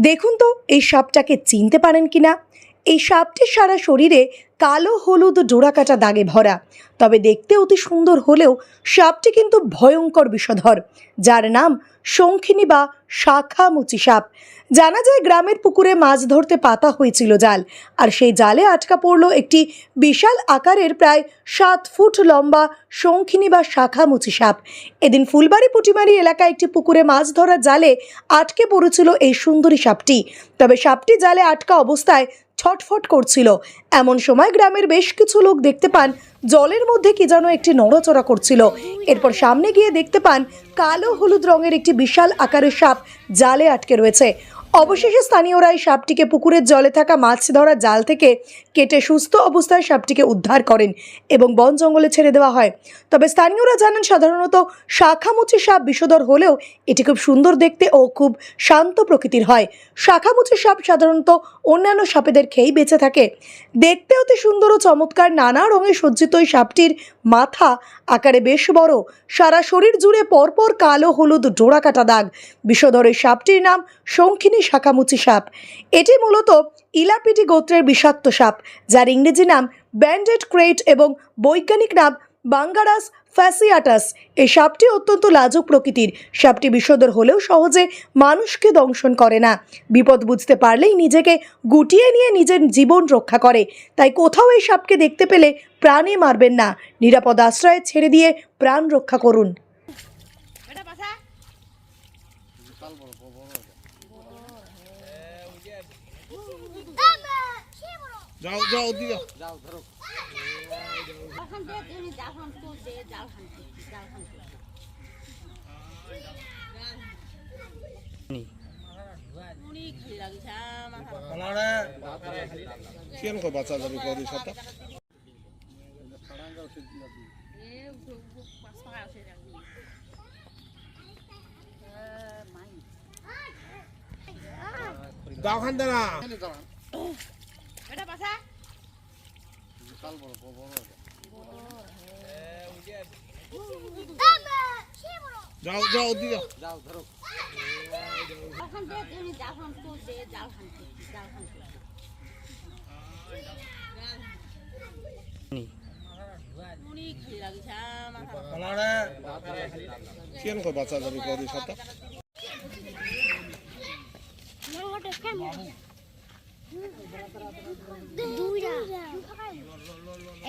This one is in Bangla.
দেখুন তো এই সাপটাকে চিনতে পারেন কিনা? এই সাপটির সারা শরীরে কালো হলুদ ডোরাকাটা দাগে ভরা। তবে দেখতে অতি সুন্দর হলেও সাপটি কিন্তু ভয়ঙ্কর বিষধর, যার নাম শঙ্খিনী বা শাখামুচি সাপ। জানা যায় গ্রামের পুকুরে মাছ ধরতে পাতা হয়েছিল জাল, আর সেই জালে আটকা পড়ল একটি বিশাল আকারের প্রায় সাত ফুট লম্বা শঙ্খিনী বা শাখামুচি সাপ। এদিন ফুলবাড়ি পুটিমারি এলাকায় একটি পুকুরে মাছ ধরার জালে আটকে পড়েছিল এই সুন্দরী সাপটি। তবে সাপটি জালে আটকা অবস্থায় ছটফট করছিল। এমন সময় গ্রামের বেশ কিছু লোক দেখতে পান, জলের মধ্যে কি যেন একটি নড়াচড়া করছিল। এরপর সামনে গিয়ে দেখতে পান, কালো হলুদ রঙের একটি বিশাল আকারের সাপ জালে আটকে রয়েছে। অবশেষে স্থানীয়রা এই সাপটিকে পুকুরের জলে থাকা মাছ ধরা জাল থেকে কেটে সুস্থ অবস্থায় সাপটিকে উদ্ধার করেন এবং বন জঙ্গলে ছেড়ে দেওয়া হয়। তবে স্থানীয়রা জানান, সাধারণত শাখামুচি সাপ বিষধর হলেও এটি খুব সুন্দর দেখতে ও খুব শান্ত প্রকৃতির হয়। শাখামুচি সাপ সাধারণত অন্যান্য সাপেদের খেয়েই বেঁচে থাকে। দেখতে অতি সুন্দর ও চমৎকার নানা রঙে সজ্জিত এই সাপটির মাথা, আকারে বেশ বড়। সারা শরীর জুড়ে পরপর কালো হলুদ ডোরাকাটা দাগ। বিষধর এই সাপটির নাম শঙ্খিনী শাখামুচি সাপ। এটি মূলত ইলাপিটি গোত্রের বিষাক্ত সাপ, যার ইংরেজি নাম ব্যান্ডেড ক্রেট এবং বৈজ্ঞানিক নাম বাঙ্গারাস ফ্যাসিয়াটাস এই সাপটি অত্যন্ত লাজুক প্রকৃতির। সাপটি বিষধর হলেও সহজে মানুষকে দংশন করে না। বিপদ বুঝতে পারলেই নিজেকে গুটিয়ে নিয়ে নিজের জীবন রক্ষা করে। তাই কোথাও এই সাপকে দেখতে পেলে প্রাণে মারবেন না। নিরাপদ আশ্রয়ে ছেড়ে দিয়ে প্রাণ রক্ষা করুন। যাও যাও ওদিকে। জালখান দে তুমি জালখান তো দে খেলে লাগিছে আমার ওনারে কেন কো বাচ্চা যাবে কদি সাথে? দাও খান দে না এটা পাছা যাও যাও ওদিকে জালখান দে তুমি জালখান তো দে জালখান জালখান উনি খেলে লাগিছে আমার ওনারে কেন কো বাচ্চা যাবে কদি সাথে? দুইটা